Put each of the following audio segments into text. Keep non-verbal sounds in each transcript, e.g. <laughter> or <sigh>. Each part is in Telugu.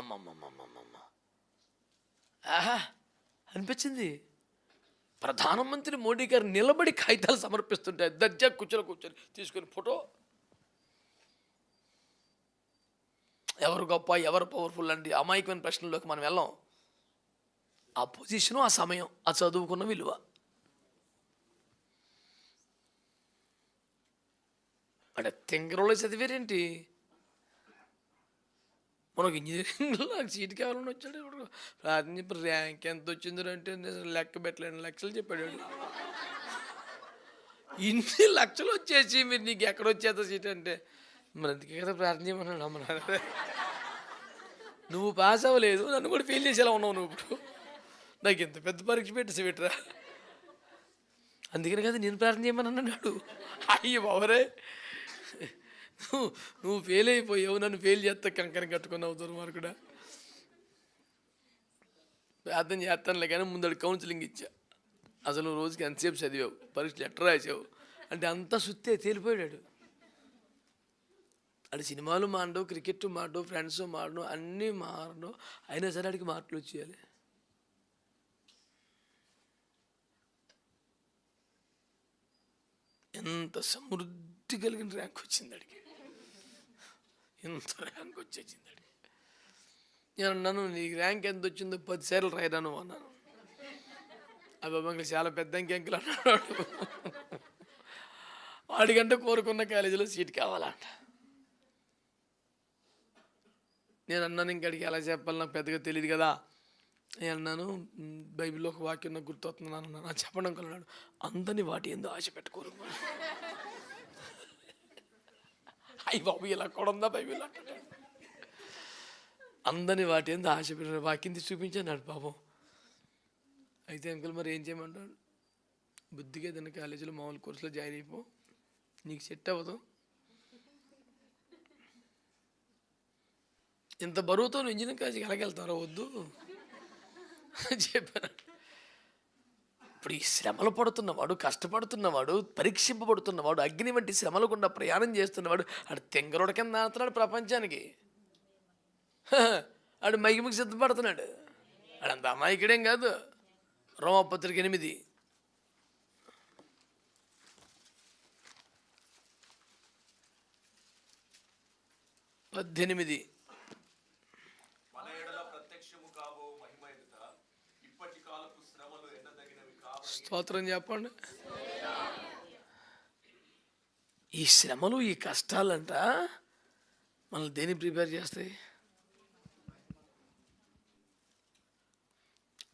అమ్మమ్మమ్మమ్మమ్మ. ఆహా అనిపించింది. ప్రధానమంత్రి మోడీ గారు నిలబడి కాగితాలు సమర్పిస్తుంటే దర్జా కూర్చొని కూర్చొని తీసుకుని ఫోటో. ఎవరు గొప్ప ఎవరు పవర్ఫుల్ అండి? అమాయకమైన ప్రశ్నల్లోకి మనం వెళ్ళాం. ఆ పొజిషను ఆ సమయం ఆ చదువుకున్న విలువ. అంటే తింగరంలో చదివేరేంటి? మనకు ఇంజనీరింగ్లో <laughs> నాకు సీట్ కావాలని వచ్చాడు ఇప్పుడు. ప్రార్థన చెప్పి ర్యాంక్ ఎంత వచ్చిందో అంటే లెక్క పెట్టలేను. లక్షలు చెప్పాడు వాడు. ఇన్ని లక్షలు వచ్చేసి మీరు నీకు ఎక్కడ వచ్చేత సీట్ అంటే మరి అందుకే కదా ప్రార్థన చేయమన్నాడు అమ్మ నువ్వు పాస్ అవ్వలేదు నన్ను కూడా ఫెయిల్ చేసేలా ఉన్నావు నువ్వు ఇప్పుడు. నాకు ఇంత పెద్ద పరీక్ష పెట్టేసి పెట్టరా. అందుకని కదా నేను ప్రార్థన చేయమని అన్నాడు అయ్యి బావరే నువ్వు ఫెయిల్ అయిపోయావు నన్ను ఫెయిల్ చేస్తా కంకర కట్టుకున్నావు దుర్మార్గుడా. ప్రార్థన చేస్తానులే కానీ ముందడు కౌన్సిలింగ్ ఇచ్చా. అసలు నువ్వు రోజుకి ఎంతసేపు చదివావు పరీక్షలు లెటర్ రాసావు అంటే అంతా సుత్తే తేలిపోయాడు. అది సినిమాలు మాడవు క్రికెట్ మాడవు ఫ్రెండ్స్ మాడడం అన్నీ మారడం. అయినా సరే అడిగి మార్కులు వచ్చేయాలి. ఎంత సమృద్ధి కలిగిన ర్యాంక్ వచ్చింది అడిగి ఇంత ర్యాంక్ వచ్చేసింది నేను అన్నాను నీ ర్యాంక్ ఎంత వచ్చిందో పది సార్లు రాయరాను అన్నాను. అబ్బాయి చాలా పెద్ద అంకెంకులు అన్నాడు వాడికంటే కోరుకున్న కాలేజీలో సీట్ కావాలంట. నేను అన్నాను ఇంకడికి ఎలా చెప్పాలి నాకు పెద్దగా తెలియదు కదా. నేను అన్నాను బైబిల్లో ఒక వాక్యం నాకు గుర్తొస్తున్నాను అన్నాను. చెప్పడం కలన్నాడు అన్నాడు. అందని వాటి ఎందు ఆశ పెట్టుకోరు అయ్యి బాబు ఇలా కూడా ఉందా బైబిల్ అంటాడు అందని వాటి ఏందో ఆశ వాకింది వాక్యం చూపించాడు పాపం. అయితే అంకుల్ మరి ఏం చేయమంటాడు బుద్ధిగా ఏదైనా కాలేజీలో మామూలు కోర్సులో జాయిన్ అయిపో. నీకు సెట్ అవ్వదు. ఇంత బరువుతో ఇంజనీరింగ్ కాలేజీకి ఎలాగెళ్తారో వద్దు. చెప్పాను ఇప్పుడు ఈ శ్రమలు పడుతున్నవాడు కష్టపడుతున్నవాడు పరీక్షింపబడుతున్నవాడు అగ్ని వంటి శ్రమల గుండా ప్రయాణం చేస్తున్నవాడు ఆడు తెంగరుడు కింద ఆడుతున్నాడు ప్రపంచానికి. హ, <laughs> ఆడు మైకి సిద్ధపడుతున్నాడు. ఆడంత అమాయకుడేం కాదు. రోమపత్రిక ఎనిమిది. పద్దెనిమిది మన ఎడల ప్రత్యక్షము కాబో మహిమ ఎదుట ఇప్పటి కాలపు శ్రమలు ఎన్నదగినవి కావని స్తోత్రం చెప్పండి. ఈ శ్రమలు ఈ కష్టాలంట మనల్ని దేని ప్రిపేర్ చేస్తాయి?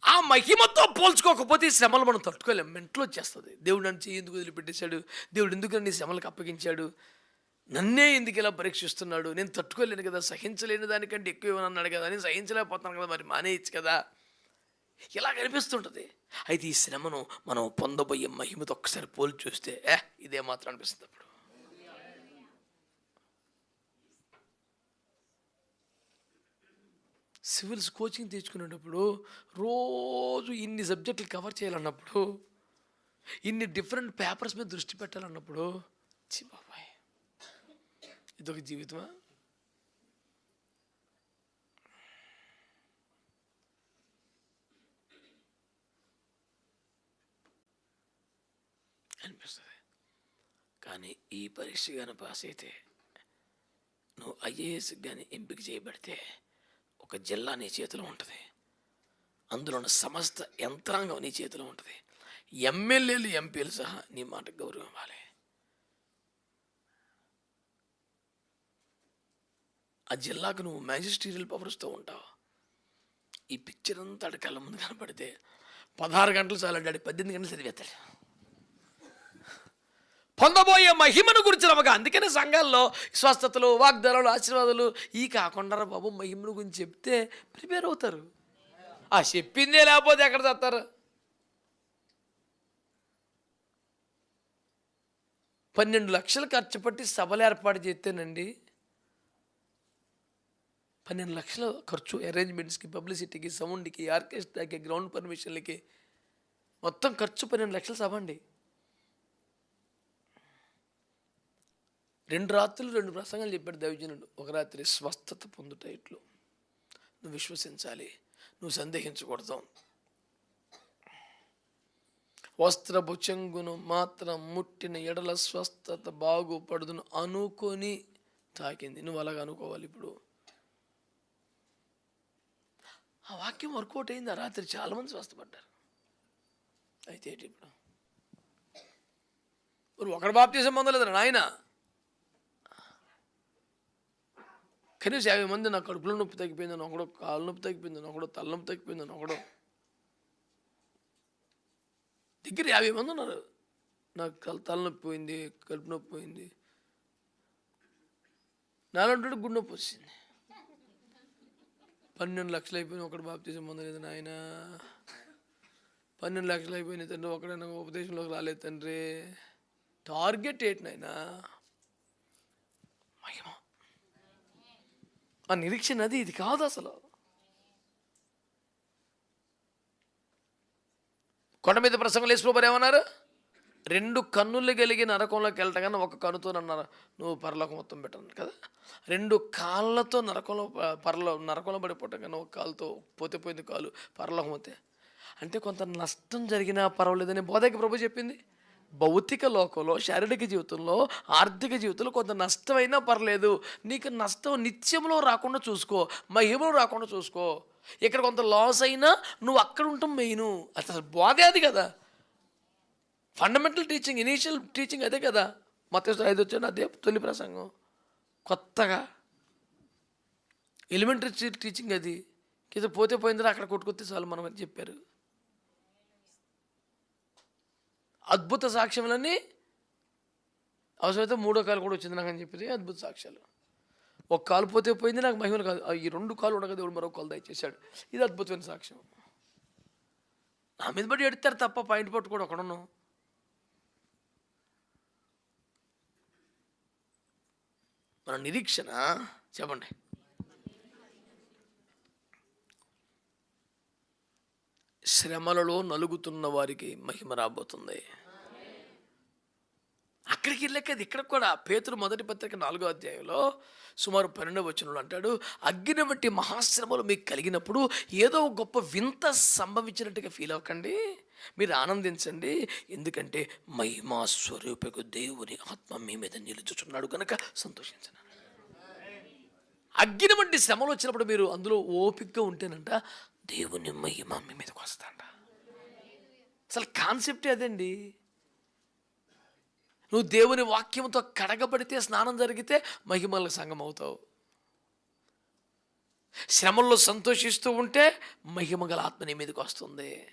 ఆ మహిమతో పోల్చుకోకపోతే ఈ శ్రమలు మనం తట్టుకోలేం. మెంట్లో వచ్చేస్తుంది. దేవుడు నన్ను చేయి ఎందుకు వదిలిపెట్టేశాడు? దేవుడు ఎందుకు నన్ను ఈ శ్రమలకు అప్పగించాడు? నన్నే ఎందుకు ఇలా పరీక్షిస్తున్నాడు? నేను తట్టుకోలేను కదా సహించలేని దానికంటే ఎక్కువ ఏమన్నాడు కదా నేను సహించలేకపోతున్నాను కదా మరి మానేయచ్చు కదా? ఇలా కనిపిస్తుంటుంది. అయితే ఈ శ్రమను మనం పొందబోయే మహిమతో ఒకసారి పోల్చి చూస్తే ఏ ఇదే మాత్రం అనిపిస్తుంది అప్పుడు. సివిల్స్ కోచింగ్ తెచ్చుకునేటప్పుడు రోజు ఇన్ని సబ్జెక్టులు కవర్ చేయాలన్నప్పుడు ఇన్ని డిఫరెంట్ పేపర్స్ మీద దృష్టి పెట్టాలన్నప్పుడు చి బాబాయ్ ఇదొక జీవితమా అనిపిస్తుంది కానీ ఈ పరీక్ష కానీ పాస్ అయితే నువ్వు ఐఏఎస్ కానీ ఎంపిక చేయబడితే ఒక జిల్లా నీ చేతిలో ఉంటుంది. అందులో ఉన్న సమస్త యంత్రాంగం నీ చేతిలో ఉంటుంది. ఎమ్మెల్యేలు ఎంపీలు సహా నీ మాట గౌరవం ఇవ్వాలి. ఆ జిల్లాకు నువ్వు మ్యాజిస్ట్రీరియల్ పవర్స్తో ఉంటావు. ఈ పిక్చర్ అంతా ఆడి కళ్ళ ముందు కనపడితే పదహారు గంటలు చాలండి డాడీ పద్దెనిమిది గంటలు చదివేస్తాడు. పొందబోయే మహిమను గురించి నమ్మకం. అందుకనే సంఘాల్లో స్వస్థతలు వాగ్దానాలు ఆశీర్వాదాలు ఈ కాకుండా బాబు మహిమను గురించి చెప్తే ప్రిపేర్ అవుతారు. ఆ చెప్పిందే లేకపోతే ఎక్కడ చేస్తారు? పన్నెండు లక్షలు ఖర్చు పెట్టి సభలు ఏర్పాటు చేస్తేనండి పన్నెండు లక్షల ఖర్చు అరేంజ్మెంట్స్కి పబ్లిసిటీకి సౌండ్కి ఆర్కెస్ట్రాకి గ్రౌండ్ పర్మిషన్లకి మొత్తం ఖర్చు పన్నెండు లక్షల సభ అండి. రెండు రాత్రులు రెండు ప్రసంగాలు చెప్పాడు దైవజనుడు. ఒక రాత్రి స్వస్థత పొందుట ఇట్లు నువ్వు విశ్వసించాలి. నువ్వు సందేహించకూడదు. వస్త్రపు చెంగును మాత్రం ముట్టిన ఎడల స్వస్థత బాగుపడుదును అనుకొని తాకింది. నువ్వు అలాగ అనుకోవాలి ఇప్పుడు. ఆ వాక్యం వర్కౌట్ అయింది. ఆ రాత్రి చాలామంది స్వస్థపడ్డారు. అయితే ఏంటి ఇప్పుడు? మరి ఒకడు బాప్తీసం పొందలేదు నాయన. కనీసం యాభై మంది నా కడుపులో నొప్పి తగ్గిపోయిందని ఒకడో కాలు నొప్పి తగ్గిపోయిందని ఒకడో తలనొప్పి తగ్గిపోయిందని ఒకడో. దగ్గర యాభై మంది ఉన్నారు. నాకు కల తలనొప్పి పోయింది కడుపు నొప్పి పోయింది. నాలుగు గుండె నొప్పి వచ్చింది పన్నెండు లక్షలు అయిపోయిన ఒకటి బాప్తీసం పొందలేదు నాయన. పన్నెండు లక్షలు అయిపోయినాయి తండ్రి ఒకడైనా ఉపదేశంలోకి రాలేదు తండ్రి. టార్గెట్ ఏంటి నాయన? మహిమ. ఆ నిరీక్షణ అది ఇది కాదు అసలు. కొండ మీద ప్రసంగం లేచిపోబారు ఏమన్నారు? రెండు కన్నులు కలిగి నరకంలోకి వెళ్ళటం ఒక కన్నుతో అన్నారు నువ్వు పరలోకం మొత్తం పెట్టను కదా? రెండు కాళ్ళతో నరకంలో పరలో నరకంలో పడిపోవటం ఒక కాలుతో పోతే పోయింది కాలు పరలోకం పోతే అంటే కొంత నష్టం జరిగినా పర్వాలేదని బోధకి ప్రభు చెప్పింది. భౌతిక లోకంలో శారీరక జీవితంలో ఆర్థిక జీవితంలో కొంత నష్టమైనా పర్లేదు. నీకు నష్టం నిత్యంలో రాకుండా చూసుకో మహిమలో రాకుండా చూసుకో. ఇక్కడ కొంత లాస్ అయినా నువ్వు అక్కడ ఉంటాం మెయిన్ అసలు బోధే అది కదా. ఫండమెంటల్ టీచింగ్ ఇనీషియల్ టీచింగ్ అదే కదా. మత ఐదు వచ్చాను అదే తొలి ప్రసంగం. కొత్తగా. ఎలిమెంటరీ టీచింగ్ అది. కింద పోతే పోయిందని అక్కడ కొట్టుకొస్తే చాలు మనం అని చెప్పారు. అద్భుత సాక్ష్యములన్నీ అవసరమైతే మూడో కాలు కూడా వచ్చింది నాకు అని చెప్పింది అద్భుత సాక్ష్యాలు. ఒక కాలు పోతే పోయింది నాకు మహిమలు కాదు. ఈ రెండు కాలు ఉండగా దేవుడు మరో కాలు దయచేశాడు. ఇది అద్భుతమైన సాక్ష్యం. నా మీద బట్టి ఎడతారు తప్ప పాయింట్ పట్టుకోడు ఒకడున్నాం మన నిరీక్షణ చెప్పండి. శ్రమలలో నలుగుతున్న వారికి మహిమ రాబోతుంది. అక్కడికి వెళ్ళకది ఇక్కడ కూడా పేతురు మొదటి పత్రిక నాలుగో అధ్యాయంలో సుమారు పన్నెండవ వచనంలో అంటాడు అగ్ని వంటి మహాశ్రమలు మీకు కలిగినప్పుడు ఏదో ఒక గొప్ప వింత సంభవించినట్టుగా ఫీల్ అవ్వకండి. మీరు ఆనందించండి. ఎందుకంటే మహిమా స్వరూపకు దేవుని ఆత్మ మీ మీద నిలుచుచున్నాడు కనుక సంతోషించను అగ్ని వంటి శ్రమలు వచ్చినప్పుడు మీరు అందులో ఓపికగా ఉంటేనంట దేవుని మహిమ మీ మీదకి వస్తాంట అసలు కాన్సెప్టే అదండి. నువ్వు దేవుని వాక్యంతో కడగబడితే స్నానం జరిగితే మహిమల సంగం అవుతావు. శ్రమల్లో సంతోషిస్తూ ఉంటే మహిమ గల ఆత్మ నీ మీదకి వస్తుంది.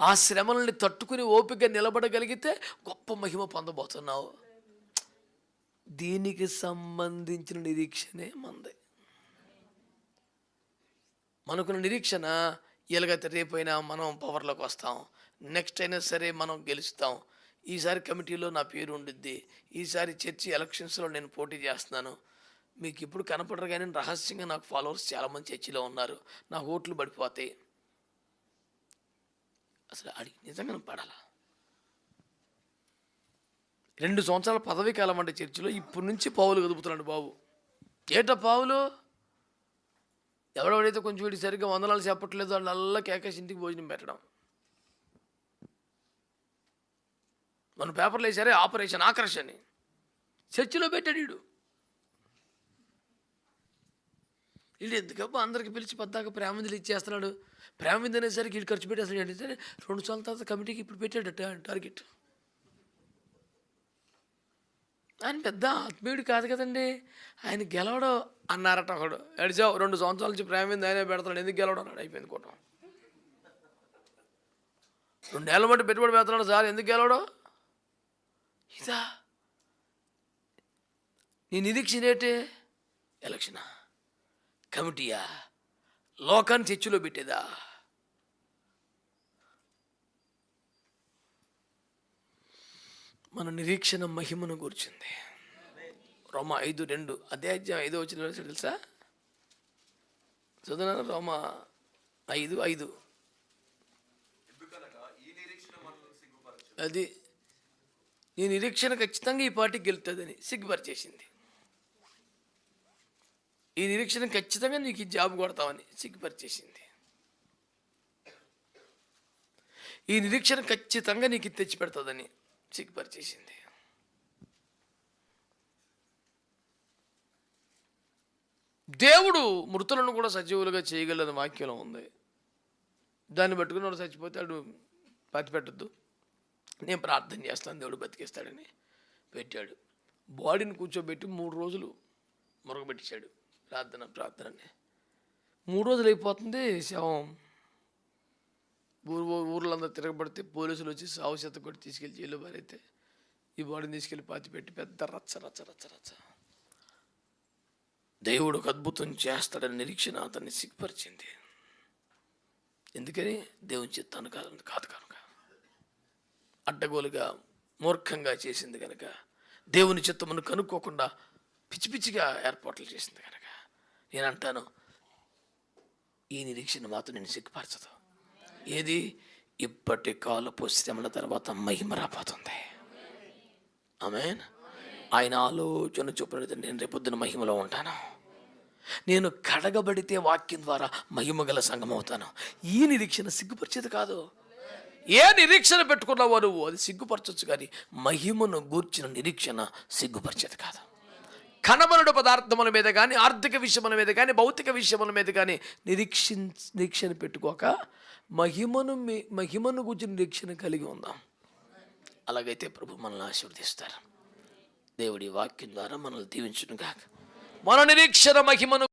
ఆ శ్రమల్ని తట్టుకుని ఓపిక నిలబడగలిగితే గొప్ప మహిమ పొందబోతున్నావు. దీనికి సంబంధించిన నిరీక్షణే మందే. మనకున్న నిరీక్షణ ఎలాగైతే రేపైనా మనం పవర్లోకి వస్తాం. నెక్స్ట్ అయినా సరే మనం గెలుస్తాం. ఈసారి కమిటీలో నా పేరు ఉండిద్ది. ఈసారి చర్చి ఎలక్షన్స్లో నేను పోటీ చేస్తున్నాను. మీకు ఇప్పుడు కనపడరు కానీ రహస్యంగా నాకు ఫాలోవర్స్ చాలామంది చర్చిలో ఉన్నారు. నా ఓట్లు పడిపోతాయి. అసలు అడిగి నిజంగా పడాలా? రెండు సంవత్సరాల పదవీ కాలం అంటే చర్చిలో ఇప్పటి నుంచి పావులు కదుపుతున్నాడు బాబు. ఏట పావులు? ఎవడెవడైతే కొంచెం వీడి సరిగ్గా వందనాలు చెప్పట్లేదు వాళ్ళు అల్లా కేకేసి ఇంటికి భోజనం పెట్టడం. మన పేపర్లో వేసారే ఆపరేషన్ ఆకర్షణ. చర్చిలో పెట్టాడు వీడు. వీడు ఎందుకబ్బా అందరికి పిలిచి పద్దాక ప్రేమందులు ఇచ్చేస్తున్నాడు. ప్రేమంది అనేసరికి వీడు ఖర్చు పెట్టేస్తాడు అంటే రెండు సంవత్సరాల తర్వాత కమిటీకి ఇప్పుడు పెట్టాడట టార్గెట్. ఆయన పెద్ద ఆత్మీయుడు కాదు కదండి. ఆయన గెలవడు అన్నారట ఒకడు. ఎడిచావు రెండు సంవత్సరాల నుంచి ప్రేమ మీద ఆయనే పెడతాడు ఎందుకు గెలవడం? అన్నాడు. అయిపోయింది కూటం. రెండేళ్ళ బట్టి పెట్టుబడి పెడుతున్నాడు సార్. ఎందుకు గెలవడం? ఇదా. నీ నిరీక్షణ ఏంటి? ఎలక్షనా? కమిటీయా? లోకాన్ని చర్చిలో పెట్టేదా? మన నిరీక్షణ మహిమను గూర్చింది. రోమ ఐదు రెండు. అధ్యాయం ఐదో వచ్చిన తెలుసా? చదువు రోమ ఐదు ఐదు. అది ఈ నిరీక్షణ అది నీ నిరీక్షణ ఖచ్చితంగా ఈ పాటికి గెలుతుందని సిగ్గుపరిచేసింది. ఈ నిరీక్షణ ఖచ్చితంగా నీకు ఈ జాబ్ కొడతామని సిగ్గుపరిచేసింది. ఈ నిరీక్షణ ఖచ్చితంగా నీకు ఇది చిక్పరిచేసింది దేవుడు మృతులను కూడా సజీవులుగా చేయగలదని వాక్యంలో ఉంది. దాన్ని పట్టుకుని వాడు చచ్చిపోతాడు పాతి పతిపెట్టద్దు. నేను ప్రార్థన చేస్తాను దేవుడు బతికేస్తాడని పెట్టాడు. బాడీని కూర్చోబెట్టి మూడు రోజులు మురగబెట్టించాడు. ప్రార్థన ప్రార్థనని. మూడు రోజులు అయిపోతుంది శవం. ఊరు ఊర్లందరూ తిరగబడితే పోలీసులు వచ్చి సావు చేత కొట్టి తీసుకెళ్ళి జైలు పారైతే ఈ బాడీని తీసుకెళ్ళి పాతి పెట్టి పెద్ద రచ్చ రచ్చ రచ్చ రచ్చ. దేవుడు ఒక అద్భుతం చేస్తాడని నిరీక్షణ అతన్ని సిగ్గుపరిచింది. ఎందుకని? దేవుని చిత్తాను కాదు కాదు కనుక. అడ్డగోలుగా మూర్ఖంగా చేసింది కనుక. దేవుని చిత్తమును కనుక్కోకుండా పిచ్చి పిచ్చిగా ఏర్పాట్లు చేసింది కనుక. నేను అంటాను ఈ నిరీక్షణ మాత్రం నేను సిగ్గుపరచదు. ఏది? ఇప్పటి కాలపు శ్రమల తర్వాత మహిమ రాబోతుంది. ఆమెన్. ఆయన ఆలోచన చూపినది నేను రేపొద్దున మహిమలో ఉంటాను. నేను కడగబడితే వాక్యం ద్వారా మహిమ గల సంఘం అవుతాను. ఈ నిరీక్షణ సిగ్గుపరిచేది కాదు. ఏ నిరీక్షణ పెట్టుకున్నావో నువ్వు అది సిగ్గుపరచచ్చు కానీ మహిమను గూర్చిన నిరీక్షణ సిగ్గుపరిచేది కాదు. కనబనుడు పదార్థముల మీద కానీ ఆర్థిక విషయముల మీద కానీ భౌతిక విషయముల మీద కానీ నిరీక్ష నిరీక్షణ పెట్టుకోక మహిమను మహిమను గురించి నిరీక్షణ కలిగి ఉందాం. అలాగైతే ప్రభు మనల్ని ఆశీర్వదిస్తారు. దేవుడి వాక్యం ద్వారా మనల్ని దీవించును కాక మన నిరీక్షణ మహిమను